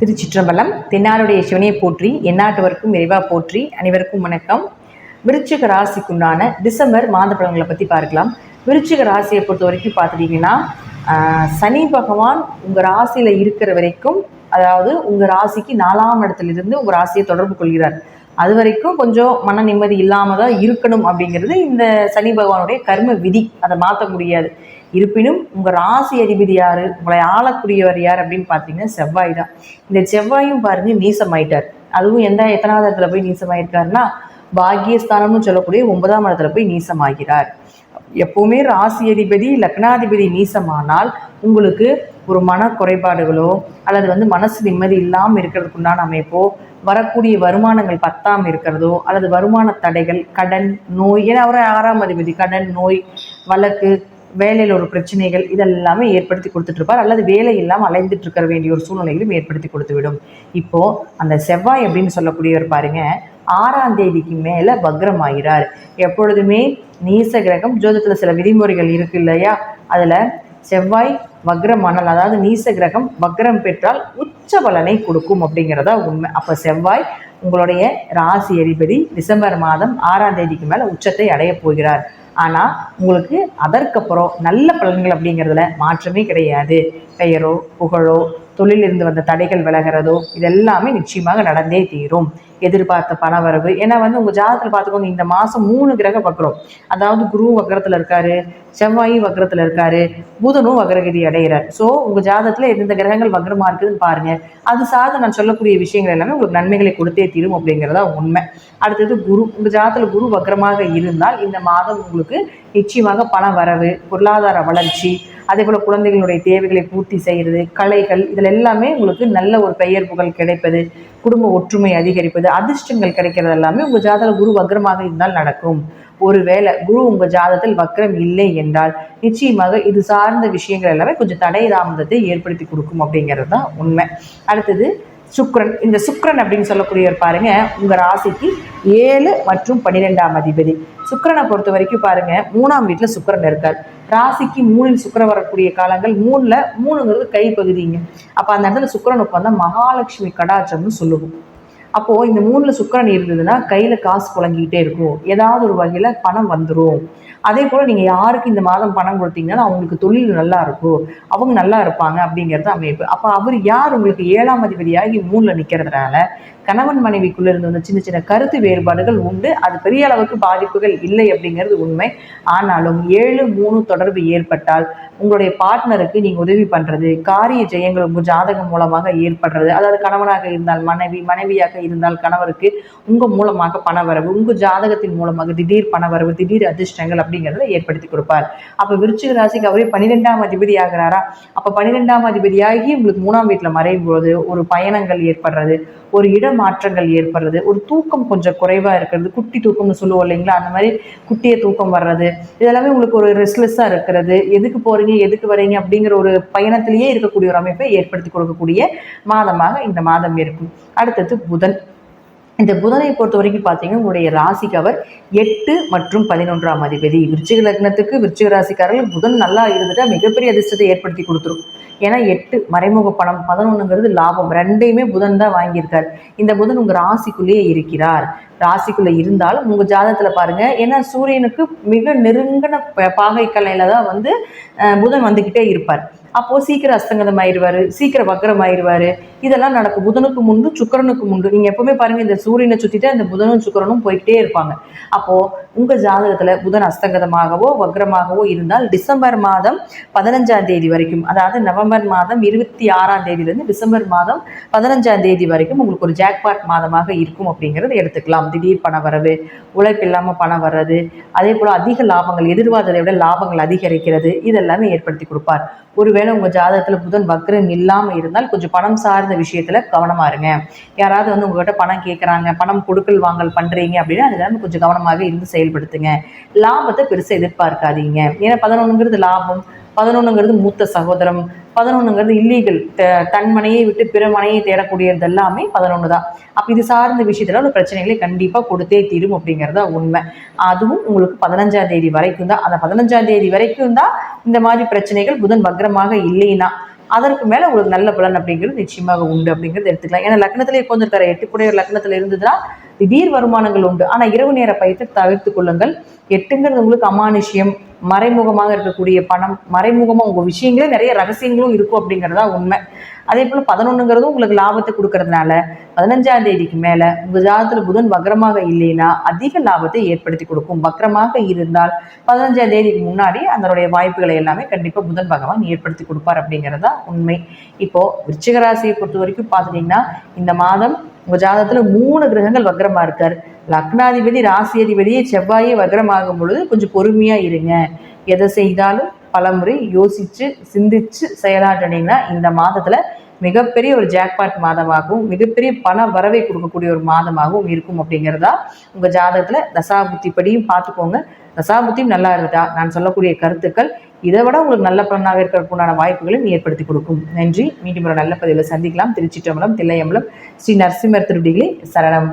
திருச்சிற்றம்பலம் தென்னாருடைய சிவனையை போற்றி எந்நாட்டவருக்கும் விரைவாக போற்றி அனைவருக்கும் வணக்கம். விருச்சிக ராசிக்குண்டான டிசம்பர் மாத பலன்களை பற்றி பார்க்கலாம். விருச்சிக ராசியை பொறுத்த வரைக்கும் பார்த்துட்டிங்கன்னா சனி பகவான் உங்கள் ராசியில் இருக்கிற வரைக்கும் அதாவது உங்கள் ராசிக்கு நாலாம் இடத்துலேருந்து உங்கள் ராசியை தொடர்பு கொள்கிறார். அது வரைக்கும் கொஞ்சம் மன நிம்மதி இல்லாமல் தான் இருக்கணும் அப்படிங்கிறது இந்த சனி பகவானுடைய கர்ம விதி. அதை மாற்ற முடியாது. இருப்பினும் உங்கள் ராசி அதிபதி யார்? உங்களை ஆளக்கூடியவர் யார் அப்படின்னு பார்த்தீங்கன்னா செவ்வாய் தான். இந்த செவ்வாயும் பாருங்க நீசமாயிட்டார். அதுவும் எந்த எத்தனாவது இடத்துல போய் நீசமாயிருக்காருன்னா பாக்கியஸ்தானம்னு சொல்லக்கூடிய ஒன்பதாம் இடத்துல போய் நீசமாகிறார். எப்பவுமே ராசி அதிபதி லக்னாதிபதி நீசமானால் உங்களுக்கு ஒரு மன குறைபாடுகளோ அல்லது வந்து மனசு நிம்மதி இல்லாமல் இருக்கிறதுக்கு உண்டான அமைப்போ வரக்கூடிய வருமானங்கள் பத்தாம இருக்கிறதோ அல்லது வருமான தடைகள் கடன் நோய் ஏன்னா அவரை ஆறாம் அதிபதி கடன் நோய் வழக்கு வேலையில் ஒரு பிரச்சனைகள் இதெல்லாமே ஏற்படுத்தி கொடுத்துட்டு இருப்பார் அல்லது வேலை இல்லாமல் அலைந்துட்டு இருக்க வேண்டிய ஒரு சூழ்நிலைகளும் ஏற்படுத்தி கொடுத்து விடும் இப்போ அந்த செவ்வாய் அப்படின்னு சொல்லக்கூடியவர் பாருங்க ஆறாம் தேதிக்கு மேலே வக்ரமாகிறார் எப்பொழுதுமே நீச கிரகம் ஜோதிடத்தில் சில விதிமுறைகள் இருக்கு இல்லையா? அதில் செவ்வாய் வக்ரமானால் அதாவது நீச கிரகம் வக்ரம் பெற்றால் உச்ச பலனை கொடுக்கும் அப்படிங்கிறதா உண்மை. அப்போ செவ்வாய் உங்களுடைய ராசி அதிபதி டிசம்பர் மாதம் ஆறாம் தேதிக்கு மேலே உச்சத்தை அடைய போகிறார். ஆனால் உங்களுக்கு அதற்கப்புறம் நல்ல பலன்கள் அப்படிங்கிறதுல மாற்றமே கிடையாது. பெயரோ புகழோ தொழிலிருந்து வந்த தடைகள் விலகிறதோ இதெல்லாமே நிச்சயமாக நடந்தே தீரும். எதிர்பார்த்த பணவரவு. ஏன்னா வந்து உங்கள் ஜாதகத்தில் பார்த்துக்கோங்க இந்த மாதம் மூணு கிரக வக்ரம். அதாவது குரு வக்ரத்தில் இருக்காரு செவ்வாய் வக்ரத்தில் இருக்காரு புதனும் வக்ரகிரி அடைகிறார் ஸோ உங்கள் ஜாதகத்தில் எந்தெந்த கிரகங்கள் வக்ரமாக இருக்குதுன்னு பாருங்க. அது சார்ந்து நான் சொல்லக்கூடிய விஷயங்கள் எல்லாமே உங்களுக்கு நன்மைகளை கொடுத்தே தீரும் அப்படிங்கிறதா உண்மை. அடுத்தது குரு. உங்கள் ஜாதகத்தில் குரு வக்ரமாக இருந்தால் இந்த மாதம் உங்களுக்கு நிச்சயமாக பண வரவு பொருளாதார வளர்ச்சி அதே போல் குழந்தைகளுடைய தேவைகளை பூர்த்தி செய்கிறது கலைகள் இதில் எல்லாமே உங்களுக்கு நல்ல ஒரு பெயர் புகழ் கிடைப்பது குடும்ப ஒற்றுமை அதிகரிப்பது அதிர்ஷ்டங்கள் கிடைக்கிறது எல்லாமே உங்கள் ஜாதக குரு வக்ரமாக இருந்தால் நடக்கும். ஒருவேளை குரு உங்கள் ஜாதகத்தில் வக்ரம் இல்லை என்றால் நிச்சயமாக இது சார்ந்த விஷயங்கள் எல்லாமே கொஞ்சம் தடை தாமதத்தை ஏற்படுத்தி கொடுக்கும் அப்படிங்கிறது தான் உண்மை. அடுத்தது சுக்ரன். இந்த சுக்ரன் அப்படின்னு சொல்லக்கூடியவர் பாருங்க உங்க ராசிக்கு ஏழு மற்றும் பன்னிரெண்டாம் அதிபதி. சுக்கரனை பொறுத்த வரைக்கும் பாருங்க மூணாம் வீட்டில் சுக்கரன் இருக்கார். ராசிக்கு மூணில் சுக்கரன் வரக்கூடிய காலங்கள் மூணில் மூணுங்கிறது கைப்பகுதிங்க அப்போ அந்த இடத்துல சுக்கிரன் உட்காந்தா மகாலட்சுமி கடாச்சம்னு சொல்லுவோம். அப்போது இந்த மூணில் சுக்கரன் இருந்ததுன்னா கையில் காசு புழங்கிக்கிட்டே இருக்கும். ஏதாவது ஒரு வகையில் பணம் வந்துடும் அதே போல நீங்க யாருக்கு இந்த மாதம் பணம் கொடுத்தீங்கன்னா அவங்களுக்கு தொழில் நல்லா இருக்கும். அவங்க நல்லா இருப்பாங்க அப்படிங்கிறது அமைப்பு. அப்ப அவர் யார்? உங்களுக்கு ஏழாம் அதிபதியாகி மூணுல நிற்கிறதுனால கணவன் மனைவிக்குள்ள இருந்த அந்த சின்ன சின்ன கருத்து வேறுபாடுகள் உண்டு. அது பெரிய அளவுக்கு பாதிப்புகள் இல்லை அப்படிங்கிறது உண்மை. ஆனாலும் ஏழு மூணு தொடர்பு ஏற்பட்டால் உங்களுடைய பார்ட்னருக்கு நீங்க உதவி பண்றது காரிய ஜெயங்கள் உங்க ஜாதகம் மூலமாக ஏற்படுறது அதாவது கணவனாக இருந்தால் மனைவி மனைவியாக இருந்தால் கணவருக்கு உங்க மூலமாக பணவரவு உங்க ஜாதகத்தின் மூலமாக திடீர் பணவரவு திடீர் அதிர்ஷ்டங்கள் அப்படிங்கிறத ஏற்படுத்தி கொடுப்பார். அப்ப விருச்சிக ராசிக்கு அவரே பன்னிரெண்டாம் அதிபதி ஆகிறாரா? அப்ப பன்னிரெண்டாம் அதிபதியாகி உங்களுக்கு மூணாம் வீட்டுல மறையும் போது ஒரு பயணங்கள் ஏற்படுறது ஒரு இடம் மாற்றங்கள் ஏற்படுறது. ஒரு தூக்கம் கொஞ்சம் குறைவா இருக்கிறது. குட்டி தூக்கம்னு சொல்லுவோம் இல்லைங்களா? அந்த மாதிரி குட்டிய தூக்கம் வர்றது. இதெல்லாமே உங்களுக்கு ஒரு ரெஸ்ட்லெஸ்ஸாக இருக்கிறது. எதுக்கு போறீங்க? எதுக்கு வரீங்க? அப்படிங்கிற ஒரு பயணத்திலேயே இருக்கக்கூடிய ஒரு அமைப்பை ஏற்படுத்தி கொடுக்கக்கூடிய மாதமாக இந்த மாதம் இருக்கும். அடுத்தது புதன். இந்த புதனை பொறுத்த வரைக்கும் பார்த்தீங்கன்னா உங்களுடைய ராசிக்கு அவர் எட்டு மற்றும் பதினொன்றாம் அதிபதி. விருச்சிக லக்னத்துக்கு விருச்சிக ராசிக்காரர்கள் புதன் நல்லா இருந்துட்டா மிகப்பெரிய அதிர்ஷ்டத்தை ஏற்படுத்தி கொடுத்துரும். ஏன்னா எட்டு மறைமுக பணம் பதினொன்றுங்கிறது லாபம். ரெண்டையுமே புதன் தான் வாங்கியிருக்கார். இந்த புதன் உங்கள் ராசிக்குள்ளேயே இருக்கிறார். ராசிக்குள்ள இருந்தாலும் உங்க ஜாதகத்துல பாருங்க. ஏன்னா சூரியனுக்கு மிக நெருங்கின ப- பாகை கலையில தான் வந்து புதன் வந்துகிட்டே இருப்பார். அப்போ சீக்கிரம் அஸ்தங்கதம் ஆயிடுவாரு சீக்கிரம் வக்கரம் ஆயிடுவாரு இதெல்லாம் நடக்கும். புதனுக்கு முன்பு சுக்கிரனுக்கு முன்பு. நீங்க எப்பவுமே பாருங்க இந்த சூரியனை சுத்திட்டு அந்த புதனும் சுக்கிரனும் போய்கிட்டே இருப்பாங்க. அப்போ உங்கள் ஜாதகத்தில் புதன் அஸ்தங்கதமாகவோ வக்ரமாகவோ இருந்தால் டிசம்பர் மாதம் பதினஞ்சாம் தேதி வரைக்கும் அதாவது நவம்பர் மாதம் இருபத்தி ஆறாம் தேதியிலேருந்து டிசம்பர் மாதம் பதினஞ்சாம் தேதி வரைக்கும் உங்களுக்கு ஒரு ஜாக்பாட் மாதமாக இருக்கும் அப்படிங்கிறது எடுத்துக்கலாம். திடீர் பண வரவு உழைப்பு இல்லாமல் பணம் வர்றது அதே போல் அதிக லாபங்கள் எதிர்பார்த்ததை விட லாபங்கள் அதிகரிக்கிறது இதெல்லாமே ஏற்படுத்தி கொடுப்பார். ஒருவேளை உங்கள் ஜாதகத்தில் புதன் வக்ரம் இல்லாமல் இருந்தால் கொஞ்சம் பணம் சார்ந்த விஷயத்தில் கவனமாக இருங்க. யாராவது வந்து உங்கள்கிட்ட பணம் கேட்குறாங்க பணம் கொடுக்கல் வாங்கல் பண்ணுறீங்க அப்படின்னா அது எல்லாமே கொஞ்சம் கவனமாக இருந்து செயல்படுத்துங்க. லாபத்தை பெருசாக எதிர்பார்க்காதீங்க. ஏன்னா பதினொன்றுங்கிறது லாபம் பதினொன்றுங்கிறது மூத்த சகோதரம் பதினொன்றுங்கிறது இல்லீகல் தன்மனையை விட்டு பிற மனையை தேடக்கூடியது எல்லாமே பதினொன்று தான் அப்போ இது சார்ந்த விஷயத்துல ஒரு பிரச்சனைகளை கண்டிப்பாக கொடுத்தே தீரும் அப்படிங்கிறதா உண்மை. அதுவும் உங்களுக்கு பதினஞ்சாம் தேதி வரைக்கும் தான். அந்த பதினஞ்சாம் தேதி வரைக்கும் தான் இந்த மாதிரி பிரச்சனைகள் புதன் வக்ரமாக இல்லைன்னா அதற்கு மேலே உங்களுக்கு நல்ல பலன் அப்படிங்கிறது நிச்சயமாக உண்டு அப்படிங்கிறது எடுத்துக்கலாம். ஏன்னா லக்னத்திலே உட்காந்துருக்காரு எட்டுக்குடைய லக்னத்தில் இருந்ததுன்னா திடீர் வருமானங்கள் உண்டு. ஆனால் இரவு நேர பயத்தை தவிர்த்து கொள்ளுங்கள். எட்டுங்கிறது உங்களுக்கு அமானுஷ்யம் மறைமுகமாக இருக்கக்கூடிய பணம் மறைமுகமாக உங்கள் விஷயங்களே நிறைய ரகசியங்களும் இருக்கும் அப்படிங்கிறதா உண்மை. அதே போல் பதினொன்றுங்கிறதும் உங்களுக்கு லாபத்தை கொடுக்கறதுனால பதினஞ்சாம் தேதிக்கு மேலே உங்கள் ஜாதகத்தில் புதன் வக்ரமாக இல்லைன்னா அதிக லாபத்தை ஏற்படுத்தி கொடுக்கும். வக்ரமாக இருந்தால் பதினஞ்சாம் தேதிக்கு முன்னாடி அதனுடைய வாய்ப்புகளை எல்லாமே கண்டிப்பாக புதன் பகவான் ஏற்படுத்தி கொடுப்பார் அப்படிங்கிறதா உண்மை. இப்போது விருச்சிகராசியை பொறுத்த வரைக்கும் பார்த்துட்டிங்கன்னா இந்த மாதம் உங்கள் ஜாதகத்தில் மூணு கிரகங்கள் வக்ரமாக இருக்கார். லக்னாதிபதி ராசியதிபதியே செவ்வாயே வக்ரமாகும் பொழுது கொஞ்சம் பொறுமையாக இருங்க. எதை செய்தாலும் பலமுறை யோசித்து சிந்திச்சு செயலாற்றினீங்கன்னா இந்த மாதத்தில் மிகப்பெரிய ஒரு ஜாக்பாட் மாதமாகவும் மிகப்பெரிய பண வரவை கொடுக்கக்கூடிய ஒரு மாதமாகவும் இருக்கும் அப்படிங்கிறதா உங்கள் ஜாதகத்தில் தசாபுத்தி படியும் பார்த்துக்கோங்க. தசாபுத்தியும் நல்லா இருக்கா நான் சொல்லக்கூடிய கருத்துக்கள் இதை விட உங்களுக்கு நல்ல பலனாக இருக்கிறதுக்குண்டான வாய்ப்புகளையும் ஏற்படுத்தி கொடுக்கும். நன்றி. மீண்டும் ஒரு நல்ல பதிவில் சந்திக்கலாம். திருச்சிற்றம்பலம் தில்லையம்பலம் ஸ்ரீ நரசிம்மர் திருடிகளே சரணம்.